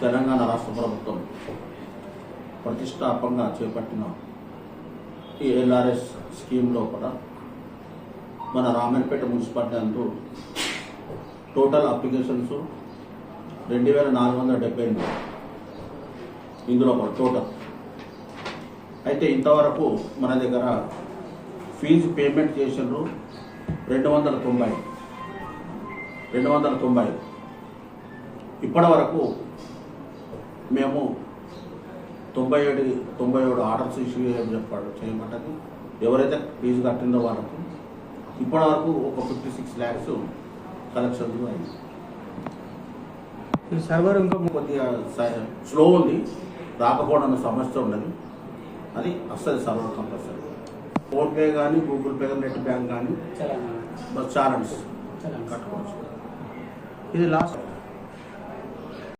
తెలంగాణ రాష్ట్ర ప్రభుత్వం ప్రతిష్టాపంగా చేపట్టిన ఈ ఎల్ఆర్ఎస్ స్కీమ్ లోపల మన రామన్పేట మున్సిపాలిటీ అందు టోటల్ అప్లికేషన్స్ రెండు వేల నాలుగు వందల డెబ్బై ఎనిమిది. ఇందులో టోటల్ అయితే ఇంతవరకు మన దగ్గర ఫీజు పేమెంట్ చేసినారు రెండు వందల తొంభై రెండు వందల తొంభై ఇప్పటి వరకు మేము తొంభై ఏడు తొంభై ఏడు ఆర్డర్స్ ఇష్యూ చేయమని చెప్పాడు చేయమంటది ఎవరైతే ఫీజు కట్టిందో వాళ్ళకు ఇప్పటి వరకు ఒక ఫిఫ్టీ సిక్స్ ల్యాక్స్ కలెక్షన్స్ అయింది సర్వర్ ఇంకా కొద్దిగా స్లో ఉంది రాకపోవడం సమస్య ఉండదు అది వస్తుంది సర్వర్ కంపల్సరీ ఫోన్పే కానీ గూగుల్ పే కానీ నెట్ బ్యాంక్ కానీ బస్ ఛాలెంజ్ కట్టుకోవచ్చు. ఇది లాస్ట్